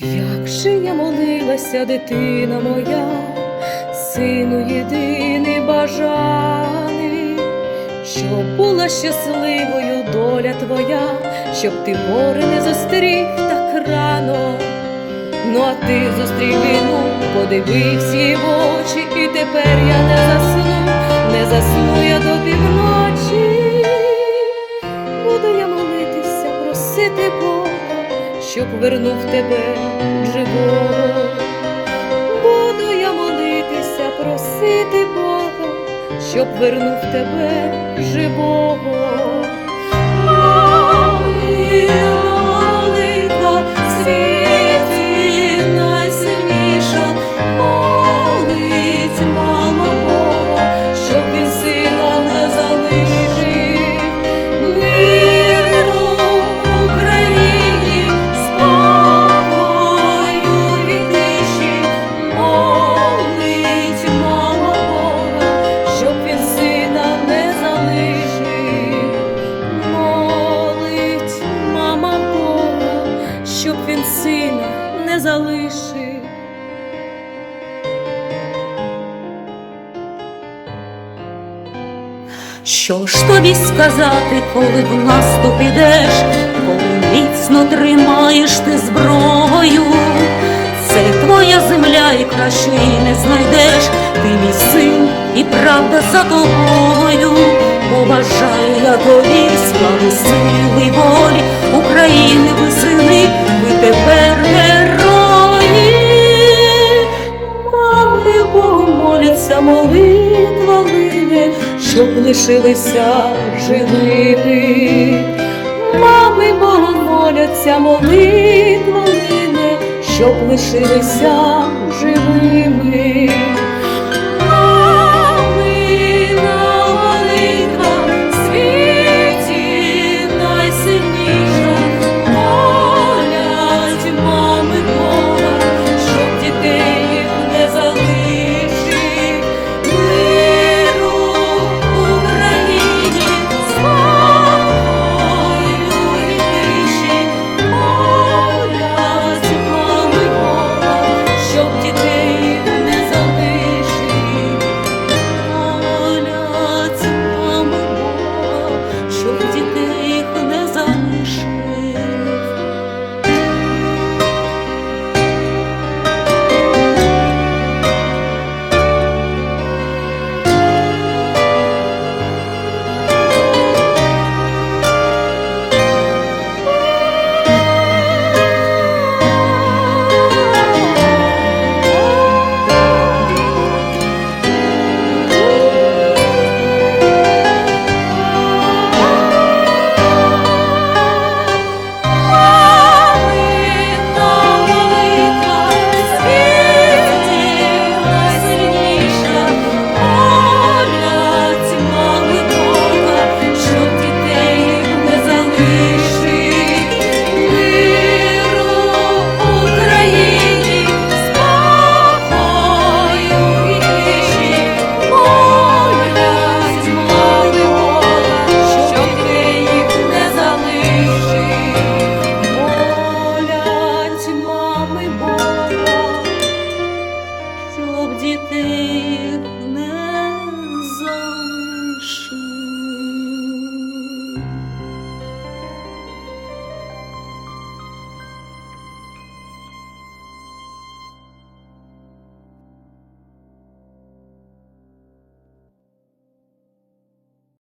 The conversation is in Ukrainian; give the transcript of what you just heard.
Як же я молилася, дитина моя, сину єдиний бажаний, щоб була щасливою доля твоя, щоб ти горе не зустрів так рано. Ну а ти зустрів війну, подивився їй в очі, і тепер я не засну, не засну я до півночі. Буду я молитися, просити Бога, щоб вернув тебе живого. Буду я молитися, просити Бога, щоб вернув тебе живого. Сина не залишив. Що ж тобі сказати, коли в наступ ідеш, коли міцно тримаєш ти зброю, це твоя земля і краще її не знайдеш, ти мій син і правда за тобою, побажаю я тобі моляться молитва лине, щоб лишилися живими. Мами Бога моляться молитва лине, щоб лишилися живими.